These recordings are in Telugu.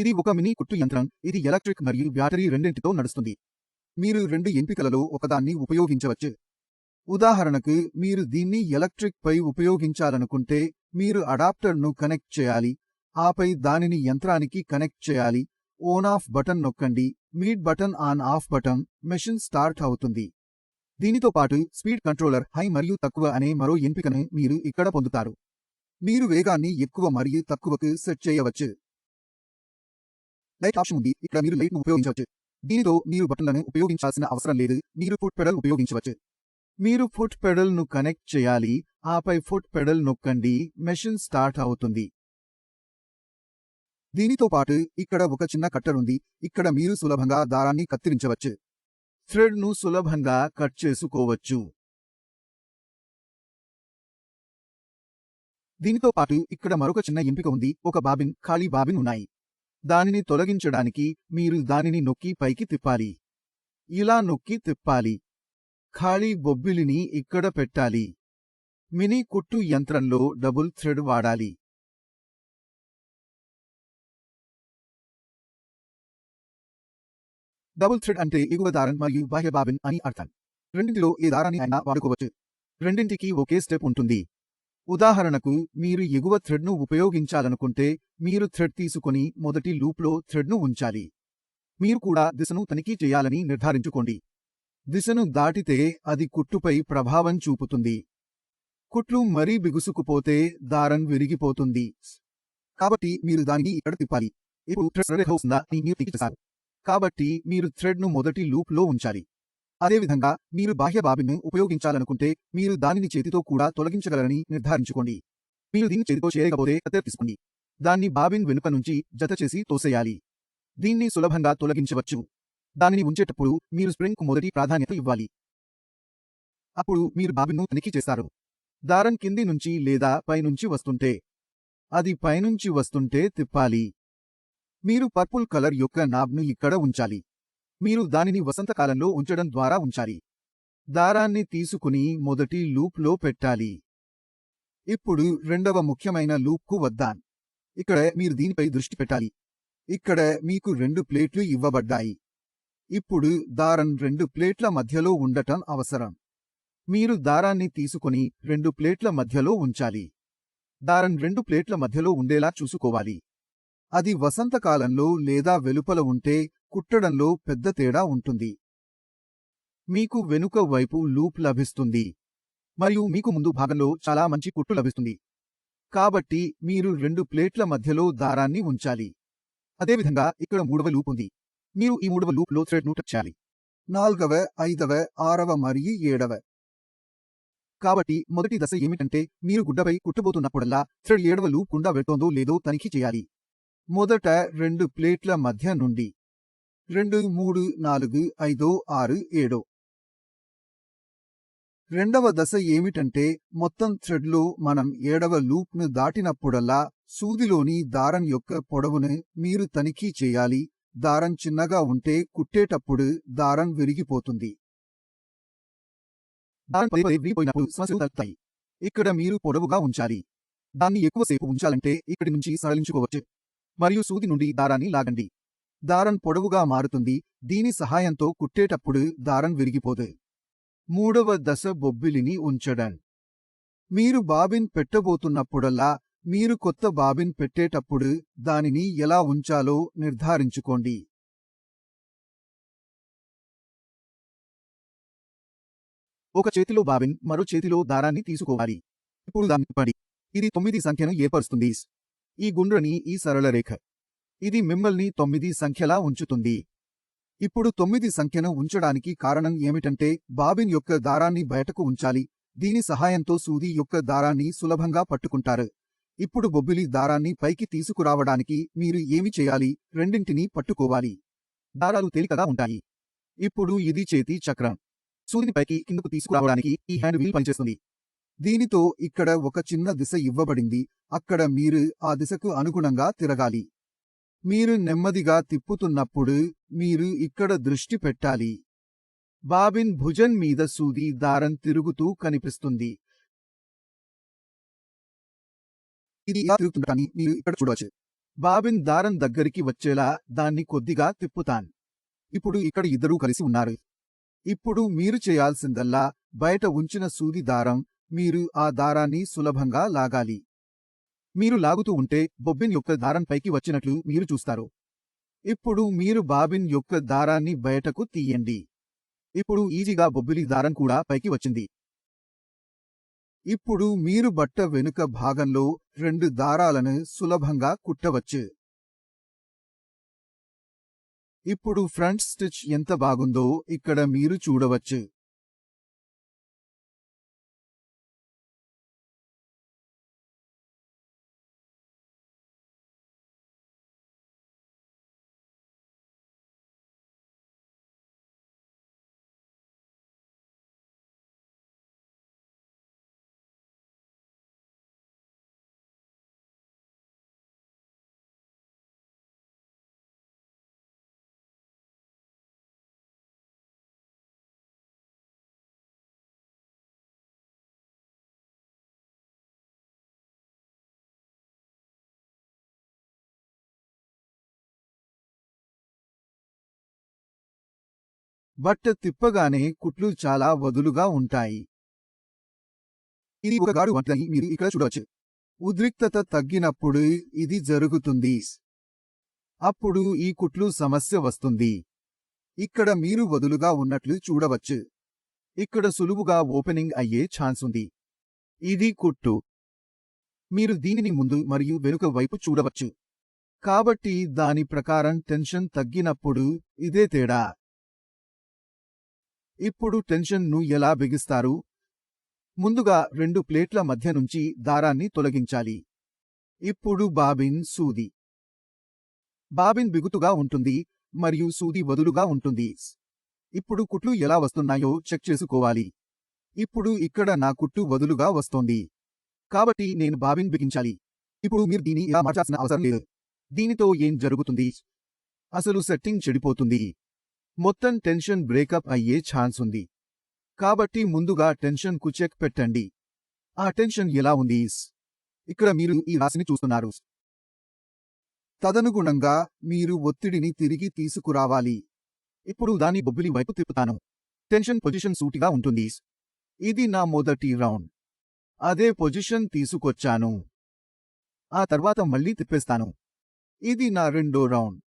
ఇది ఒక మినీ కుట్టు యంత్రం. ఇది ఎలక్ట్రిక్ మరియు బ్యాటరీ రెండింటితో నడుస్తుంది. మీరు రెండు ఎంపికలలో ఒకదాన్ని ఉపయోగించవచ్చు. ఉదాహరణకు మీరు దీన్ని ఎలక్ట్రిక్ పై ఉపయోగించాలనుకుంటే మీరు అడాప్టర్ను కనెక్ట్ చేయాలి. ఆపై దానిని యంత్రానికి కనెక్ట్ చేయాలి. ఓన్ ఆఫ్ బటన్ నొక్కండి. Meet button on off button machine start అవుతుంది. దీనితో పాటు స్పీడ్ కంట్రోలర్ హై మరియు తక్కువ అనే మరో ఎంపికను మీరు ఇక్కడ పొందుతారు. మీరు వేగాన్ని ఎక్కువ మరియు తక్కువకు సెట్ చేయవచ్చు. లైట్ ఆప్షన్ ఉంది ఇక్కడ మీరు లైట్ను ఉపయోగించవచ్చు. దీనితో మీరు బటన్లను ఉపయోగించాల్సిన అవసరం లేదు. మీరు ఫుట్ పెడల్ ఉపయోగించవచ్చు. మీరు ఫుట్ పెడల్ను కనెక్ట్ చేయాలి. ఆపై ఫుట్ పెడల్ నొక్కండి. మెషిన్ స్టార్ట్ అవుతుంది. దీనితో పాటు ఇక్కడ ఒక చిన్న కట్టర్ ఉంది. ఇక్కడ మీరు సులభంగా దారాన్ని కత్తిరించవచ్చు. థ్రెడ్ను సులభంగా కట్ చేసుకోవచ్చు. దీనితో పాటు ఇక్కడ మరొక చిన్న ఎంపిక ఉంది. ఒక బాబిన్ ఖాళీ బాబిన్ ఉన్నాయి. దానిని తొలగించడానికి మీరు దానిని నొక్కి పైకి తిప్పాలి. ఇలా నొక్కి తిప్పాలి. ఖాళీ బొబ్బిలిని ఇక్కడ పెట్టాలి. మినీ కుట్టు యంత్రంలో డబుల్ థ్రెడ్ వాడాలి. డబుల్ థ్రెడ్ అంటే ఎగువ దారం మరియు బాహ్య బాబిన్ అని అర్థం. రెండింటిలో ఏ దారాన్ని అయినా వాడుకోవచ్చు. రెండింటికి ఒకే స్టెప్ ఉంటుంది. ఉదాహరణకు మీరు ఎగువ థ్రెడ్ను ఉపయోగించాలనుకుంటే మీరు థ్రెడ్ తీసుకొని మొదటి లూప్లో థ్రెడ్ను ఉంచాలి. మీరు కూడా దిశను తనిఖీ చేయాలని నిర్ధారించుకోండి. దిశను దాటితే అది కుట్టుపై ప్రభావం చూపుతుంది. కుట్లు మరీ బిగుసుకుపోతే దారం విరిగిపోతుంది. కాబట్టి మీరు దానిని ఇక్కడ తిప్పాలి. ఇప్పుడు థ్రెడ్ అని మీరు టిక్ కాబట్టి మీరు థ్రెడ్ను మొదటి లూప్లో ఉంచాలి. అదేవిధంగా మీరు బాహ్య బాబిన్ను ఉపయోగించాలనుకుంటే మీరు దానిని చేతితో కూడా తొలగించగలరని నిర్ధారించుకోండి. మీరు దీన్ని చేతితో చేయకపోతే కత్తెర తీసుకోండి. దాన్ని బాబిన్ వెనుక నుంచి జతచేసి తోసేయాలి. దీన్ని సులభంగా తొలగించవచ్చు. దానిని ఉంచేటప్పుడు మీరు స్ప్రింగ్కు మొదటి ప్రాధాన్యత ఇవ్వాలి. అప్పుడు మీరు బాబిన్ను తనిఖీ చేస్తారు. దారం కింది నుంచి లేదా పైనుంచి వస్తుంటే అది పైనుంచి వస్తుంటే తిప్పాలి. మీరు పర్పుల్ కలర్ యొక్క నాబ్ను ఇక్కడ ఉంచాలి. మీరు దానిని వసంతకాలంలో ఉంచడం ద్వారా ఉంచాలి. దారాన్ని తీసుకుని మొదటి లూప్లో పెట్టాలి. ఇప్పుడు రెండవ ముఖ్యమైన లూప్కు వద్దాం. ఇక్కడ మీరు దీనిపై దృష్టి పెట్టాలి. ఇక్కడ మీకు రెండు ప్లేట్లు ఇవ్వబడ్డాయి. ఇప్పుడు దారం రెండు ప్లేట్ల మధ్యలో ఉండటం అవసరం. మీరు దారాన్ని తీసుకుని రెండు ప్లేట్ల మధ్యలో ఉంచాలి. దారం రెండు ప్లేట్ల మధ్యలో ఉండేలా చూసుకోవాలి. అది వసంతకాలంలో లేదా వెలుపల ఉంటే కుట్టడంలో పెద్ద తేడా ఉంటుంది. మీకు వెనుక వైపు లూప్ లభిస్తుంది. మరియు మీకు ముందు భాగంలో చాలా మంచి కుట్టు లభిస్తుంది. కాబట్టి మీరు రెండు ప్లేట్ల మధ్యలో దారాన్ని ఉంచాలి. అదేవిధంగా ఇక్కడ మూడవ లూప్ ఉంది. మీరు ఈ మూడవ లూప్లో థ్రెడ్ను టచ్ చేయాలి. నాల్గవ ఐదవ ఆరవ మరియు ఏడవ. కాబట్టి మొదటి దశ ఏమిటంటే మీరు గుడ్డపై కుట్టబోతున్నప్పుడల్లా థ్రెడ్ ఏడవ లూప్ గుండా వెళ్తోందో లేదో తనిఖీ చేయాలి. మొదట రెండు ప్లేట్ల మధ్య నుండి. రెండు మూడు నాలుగు ఐదు ఆరు ఏడు. రెండవ దశ ఏమిటంటే మొత్తం థ్రెడ్లో మనం ఏడవ లూప్ను దాటినప్పుడల్లా సూదిలోని దారం యొక్క పొడవును మీరు తనిఖీ చేయాలి. దారం చిన్నగా ఉంటే కుట్టేటప్పుడు దారం విరిగిపోతుంది. ఇక్కడ మీరు పొడవుగా ఉంచాలి. దాన్ని ఎక్కువసేపు ఉంచాలంటే ఇక్కడి నుంచి సడలించుకోవచ్చు. మరియు సూది నుండి దారాన్ని లాగండి. దారం పొడవుగా మారుతుంది. దీని సహాయంతో కుట్టేటప్పుడు దారం విరిగిపోదు. మూడవ దశ బొబ్బిలిని ఉంచడం. మీరు బాబిన్ పెట్టబోతున్నప్పుడల్లా మీరు కొత్త బాబిన్ పెట్టేటప్పుడు దానిని ఎలా ఉంచాలో నిర్ధారించుకోండి. ఒక చేతిలో బాబిన్ మరో చేతిలో దారాన్ని తీసుకోవాలి. ఇప్పుడు దాన్ని ఇది తొమ్మిది సంఖ్యను ఏర్పరుస్తుంది. ఈ గుండ్రని ఈ సరళ రేఖ. ఇది మిమ్మల్ని తొమ్మిది సంఖ్యలా ఉంచుతుంది. ఇప్పుడు తొమ్మిది సంఖ్యను ఉంచడానికి కారణం ఏమిటంటే బాబిన్ యొక్క దారాన్ని బయటకు ఉంచాలి. దీని సహాయంతో సూది యొక్క దారాన్ని సులభంగా పట్టుకుంటారు. ఇప్పుడు బొబ్బిలి దారాన్ని పైకి తీసుకురావడానికి మీరు ఏమి చేయాలి? రెండింటినీ పట్టుకోవాలి. దారాలు తేలికగా ఉంటాయి. ఇప్పుడు ఇది చేతి చక్రం. సూదిని పైకి కిందకు తీసుకురావడానికి ఈ హ్యాండ్ వీల్ పనిచేస్తుంది. దీనితో ఇక్కడ ఒక చిన్న దిశ ఇవ్వబడింది. అక్కడ మీరు ఆ దిశకు అనుగుణంగా తిరగాలి. మీరు నెమ్మదిగా తిప్పుతున్నప్పుడు మీరు ఇక్కడ దృష్టి పెట్టాలి. బాబిన్ భుజం మీద సూది దారం తిరుగుతూ కనిపిస్తుంది. ఇది ఇలా మీరు ఇక్కడ చూడవచ్చు. బాబిన్ దారం దగ్గరికి వచ్చేలా దాన్ని కొద్దిగా తిప్పుతాన్. ఇప్పుడు ఇక్కడ ఇద్దరూ కలిసి ఉన్నారు. ఇప్పుడు మీరు చేయాల్సిందల్లా బయట ఉంచిన సూది దారం మీరు ఆ దారాన్ని సులభంగా లాగాలి. మీరు లాగుతూ ఉంటే బొబ్బిన్ యొక్క దారం పైకి వచ్చినట్లు మీరు చూస్తారు. ఇప్పుడు మీరు బాబిన్ యొక్క దారాన్ని బయటకు తీయండి. ఇప్పుడు ఈజీగా బొబ్బిలి దారం కూడా పైకి వచ్చింది. ఇప్పుడు మీరు బట్ట వెనుక భాగంలో రెండు దారాలను సులభంగా కుట్టవచ్చు. ఇప్పుడు ఫ్రంట్ స్టిచ్ ఎంత బాగుందో ఇక్కడ మీరు చూడవచ్చు. బట్ట తిప్పగానే కుట్లు చాలా వదులుగా ఉంటాయి. ఇది ఒక గాడు వంటని మీరు ఇక్కడ చూడవచ్చు. ఉద్రిక్తత తగ్గినప్పుడు ఇది జరుగుతుంది. అప్పుడు ఈ కుట్లు సమస్య వస్తుంది. ఇక్కడ మీరు వదులుగా ఉన్నట్లు చూడవచ్చు. ఇక్కడ సులువుగా ఓపెనింగ్ అయ్యే ఛాన్స్ ఉంది. ఇది కుట్టు. మీరు దీనిని ముందు మరియు వెనుక వైపు చూడవచ్చు. కాబట్టి దాని ప్రకారం టెన్షన్ తగ్గినప్పుడు ఇదే తేడా. ఇప్పుడు టెన్షన్ను ఎలా బిగిస్తారు? ముందుగా రెండు ప్లేట్ల మధ్య నుంచి దారాన్ని తొలగించాలి. ఇప్పుడు బాబిన్ సూది. బాబిన్ బిగుతుగా ఉంటుంది మరియు సూది వదులుగా ఉంటుంది. ఇప్పుడు కుట్లు ఎలా వస్తున్నాయో చెక్ చేసుకోవాలి. ఇప్పుడు ఇక్కడ నా కుట్టు వదులుగా వస్తోంది. కాబట్టి నేను బాబిన్ బిగించాలి. ఇప్పుడు మీరు దీన్ని ఇలా మార్చాల్సిన అవసరం లేదు. దీనితో ఏం జరుగుతుంది? అసలు సెట్టింగ్ చెడిపోతుంది. మొత్తం టెన్షన్ బ్రేకప్ అయ్యే ఛాన్స్ ఉంది. కాబట్టి ముందుగా టెన్షన్కు చెక్ పెట్టండి. ఆ టెన్షన్ ఎలా ఉంది? ఇక్కడ మీరు ఈ రాశిని చూస్తున్నారు. తదనుగుణంగా మీరు ఒత్తిడిని తిరిగి తీసుకురావాలి. ఇప్పుడు దాని బొబ్బిలి వైపు తిప్పుతాను. టెన్షన్ పొజిషన్ సూటిగా ఉంటుంది. ఇది నా మొదటి రౌండ్. అదే పొజిషన్ తీసుకొచ్చాను. ఆ తర్వాత మళ్ళీ తిప్పేస్తాను. ఇది నా రెండో రౌండ్.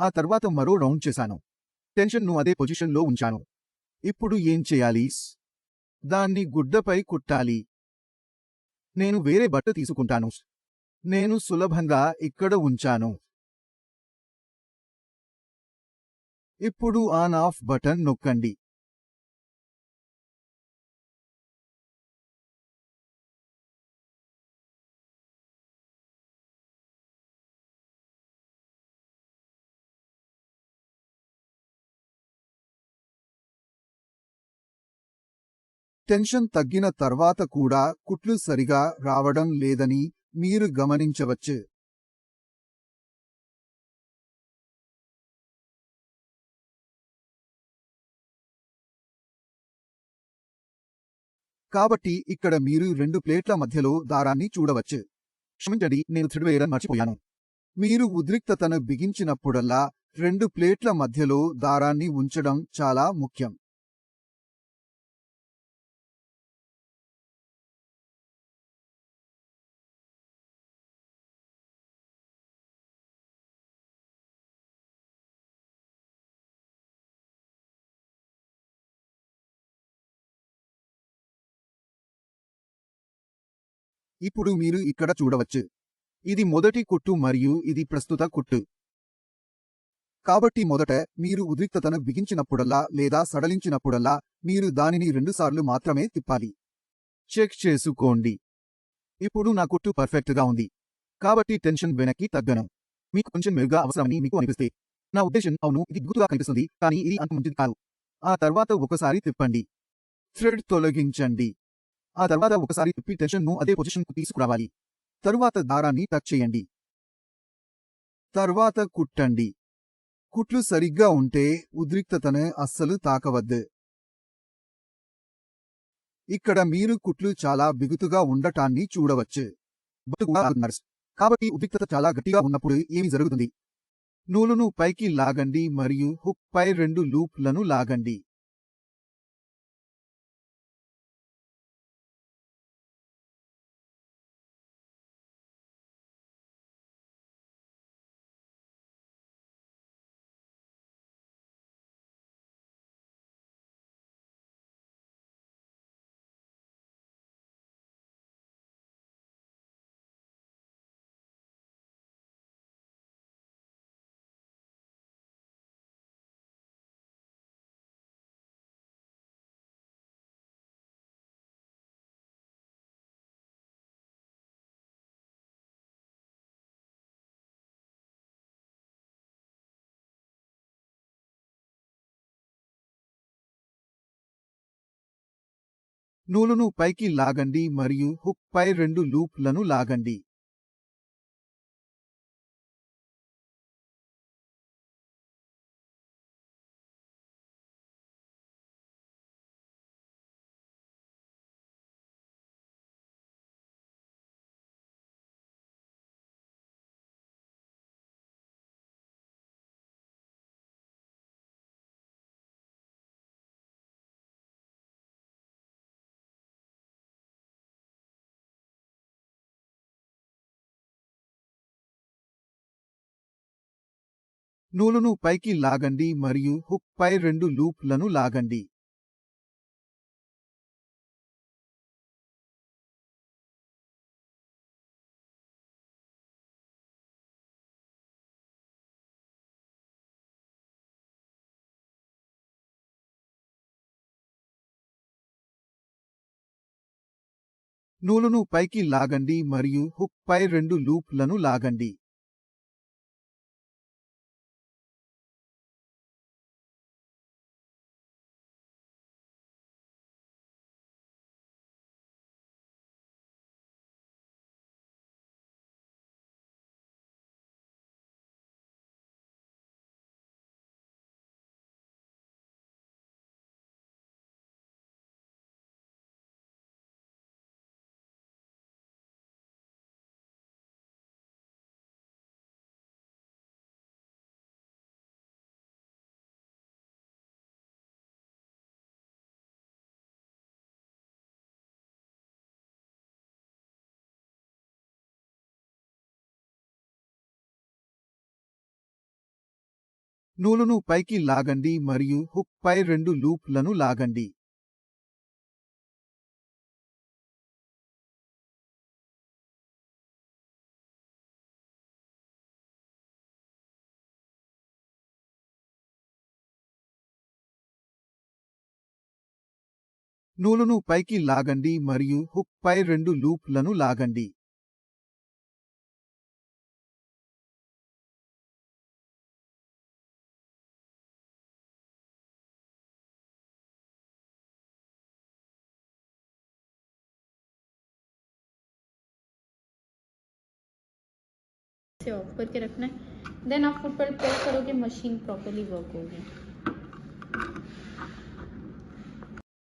ఆ తర్వాత మరో రౌండ్ చేశాను. టెన్షన్ను అదే పొజిషన్లో ఉంచాను. ఇప్పుడు ఏం చేయాలి? దాన్ని గుడ్డపై కుట్టాలి. నేను వేరే బట్ట తీసుకుంటాను. నేను సులభంగా ఇక్కడ ఉంచాను. ఇప్పుడు ఆన్ ఆఫ్ బటన్ నొక్కండి. టెన్షన్ తగ్గిన తర్వాత కూడా కుట్లు సరిగా రావడం లేదని మీరు గమనించవచ్చు. కాబట్టి ఇక్కడ మీరు రెండు ప్లేట్ల మధ్యలో దారాన్ని చూడవచ్చు. క్షమించండి నేను థ్రెడ్ మర్చిపోయాను. మీరు ఉద్రిక్తతను బిగించినప్పుడల్లా రెండు ప్లేట్ల మధ్యలో దారాన్ని ఉంచడం చాలా ముఖ్యం. ఇప్పుడు మీరు ఇక్కడ చూడవచ్చు. ఇది మొదటి కుట్టు మరియు ఇది ప్రస్తుత కుట్టు. కాబట్టి మొదట మీరు ఉద్రిక్తతను బిగించినప్పుడల్లా లేదా సడలించినప్పుడల్లా మీరు దానిని రెండుసార్లు మాత్రమే తిప్పాలి. చెక్ చేసుకోండి. ఇప్పుడు నా కుట్టు పర్ఫెక్ట్గా ఉంది. కాబట్టి టెన్షన్ వెనక్కి తగ్గను. మీకు కొంచెం మెరుగ్గా అవసరమని మీకు అనిపిస్తే. నా ఉద్దేశం అవును ఇది గుర్తుగా కనిపిస్తుంది కానీ ఇది అంత మంచిది కాదు. ఆ తర్వాత ఒకసారి తిప్పండి. థ్రెడ్ తొలగించండి. ఆ తర్వాత ఒకసారి తిప్పి టెన్షన్ను అదే పొజిషన్కు తీసుకురావాలి. తరువాత దారాన్ని టచ్ చేయండి. తర్వాత కుట్టండి. కుట్లు సరిగ్గా ఉంటే ఉద్రిక్తతను అస్సలు తాకవద్దు. ఇక్కడ మీరు కుట్లు చాలా బిగుతుగా ఉండటాన్ని చూడవచ్చు. కాబట్టి ఉద్రిక్తత చాలా గట్టిగా ఉన్నప్పుడు ఏమి జరుగుతుంది? నూలును పైకి లాగండి మరియు హుక్ పై రెండు లూప్లను లాగండి. నూలును పైకి లాగండి మరియు హుక్ పై రెండు లూప్లను లాగండి. నూలును పైకి లాగండి మరియు హుక్ పై రెండు లూప్లను లాగండి. నూలును పైకి లాగండి మరియు హుక్ పై రెండు లూప్లను లాగండి. నూలును పైకి లాగండి మరియు హుక్ పై రెండు లూప్లను లాగండి. నూలును పైకి లాగండి మరియు హుక్ పై రెండు లూప్లను లాగండి. ऊपर करके रखना है। देन आप ऊपर प्रेस करोगे मशीन प्रॉपरली वर्क होगी।